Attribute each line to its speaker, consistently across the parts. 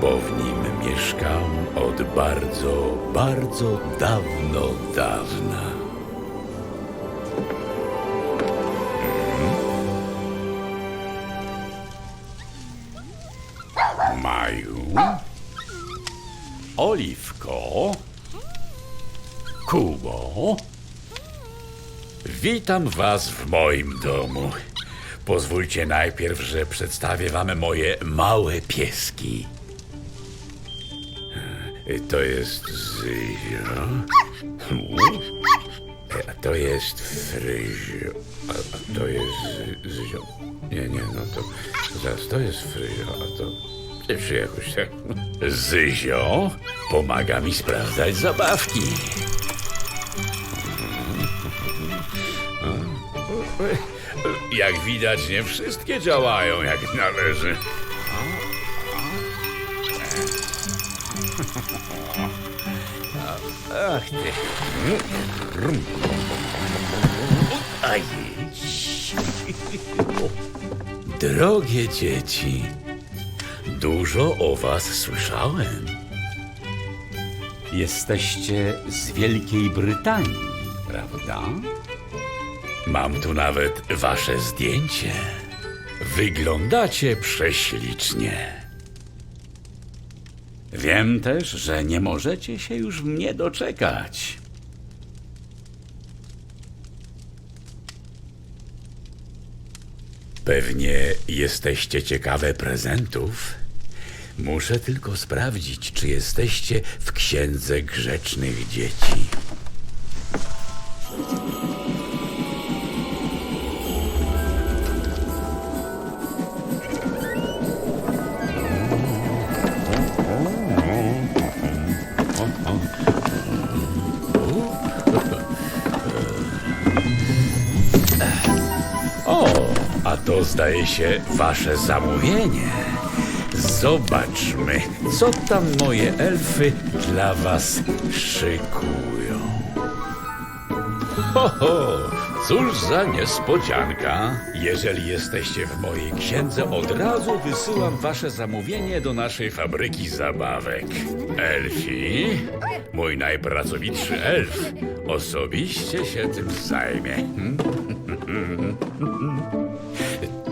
Speaker 1: bo w nim mieszkam od bardzo, bardzo dawno, dawna. Mhm. Maju, Oliwko, Kubo, witam was w moim domu. Pozwólcie najpierw, że przedstawię wam moje małe pieski. E, To jest Zyzio. A to jest Fryzio. A, to jest Zy- Zyzio. Nie, nie, no to, zaraz, to jest Fryzio, a to... Czy jakoś tak... Zyzio pomaga mi sprawdzać zabawki. Jak widać, nie wszystkie działają jak należy. Ach ty. Aj. Drogie dzieci, dużo o was słyszałem.
Speaker 2: Jesteście z Wielkiej Brytanii, prawda?
Speaker 1: Mam tu nawet wasze zdjęcie. Wyglądacie prześlicznie.
Speaker 2: Wiem też, że nie możecie się już mnie doczekać.
Speaker 1: Pewnie jesteście ciekawe prezentów. Muszę tylko sprawdzić, czy jesteście w księdze grzecznych dzieci. O, a to zdaje się wasze zamówienie. Zobaczmy, co tam moje elfy dla was szykują. Ho, ho, cóż za niespodzianka. Jeżeli jesteście w mojej księdze, od razu wysyłam wasze zamówienie do naszej fabryki zabawek. Elfi, mój najpracowitszy elf, osobiście się tym zajmie.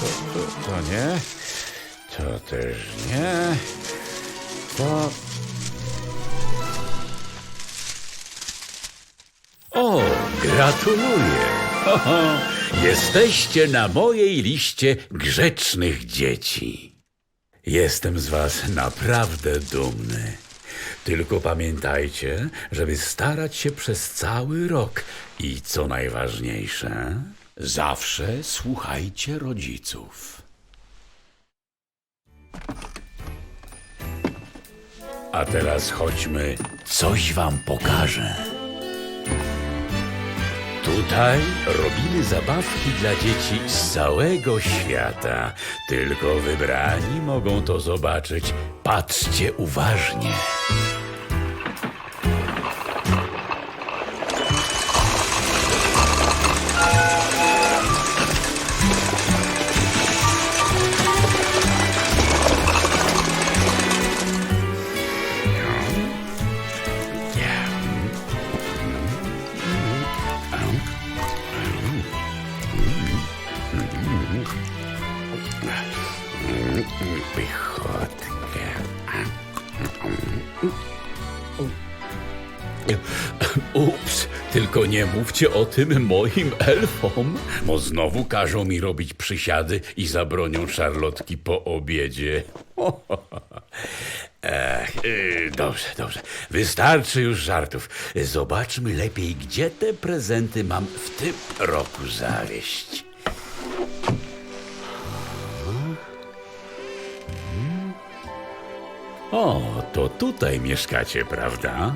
Speaker 1: To, to, to nie. To też nie. To... O, gratuluję. Ho, ho. Jesteście na mojej liście grzecznych dzieci. Jestem z was naprawdę dumny. Tylko pamiętajcie, żeby starać się przez cały rok i co najważniejsze, zawsze słuchajcie rodziców. A teraz chodźmy, coś wam pokażę. Tutaj robimy zabawki dla dzieci z całego świata. Tylko wybrani mogą to zobaczyć. Patrzcie uważnie. Ups, tylko nie mówcie o tym moim elfom, bo znowu każą mi robić przysiady i zabronią szarlotki po obiedzie. Ech, yy, dobrze, dobrze. Wystarczy już żartów. Zobaczmy lepiej, gdzie te prezenty mam w tym roku zawieść. O, to tutaj mieszkacie, prawda?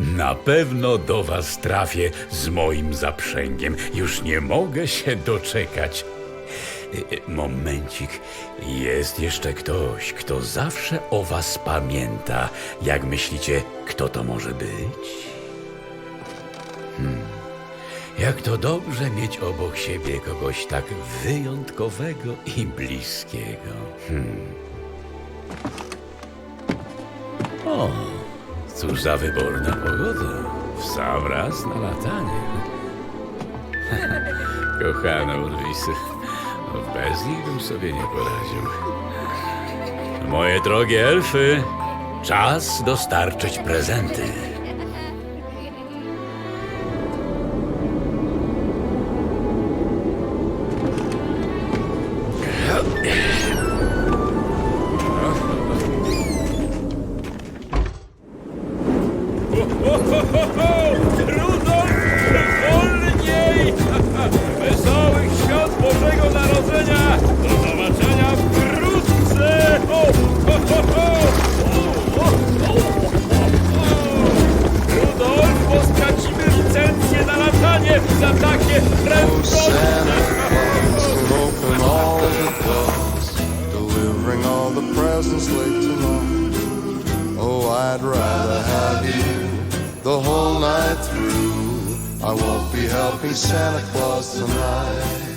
Speaker 1: Na pewno do was trafię z moim zaprzęgiem. Już nie mogę się doczekać. Momencik. Jest jeszcze ktoś, kto zawsze o was pamięta. Jak myślicie, kto to może być? Hmm. Jak to dobrze mieć obok siebie kogoś tak wyjątkowego i bliskiego. O, cóż za wyborna pogoda. W sam raz na latanie. Kochane Urwisy, bez nich bym sobie nie poradził. Moje drogie elfy, czas dostarczyć prezenty.
Speaker 3: Rudolf,
Speaker 4: night through. I won't be helping Santa Claus tonight.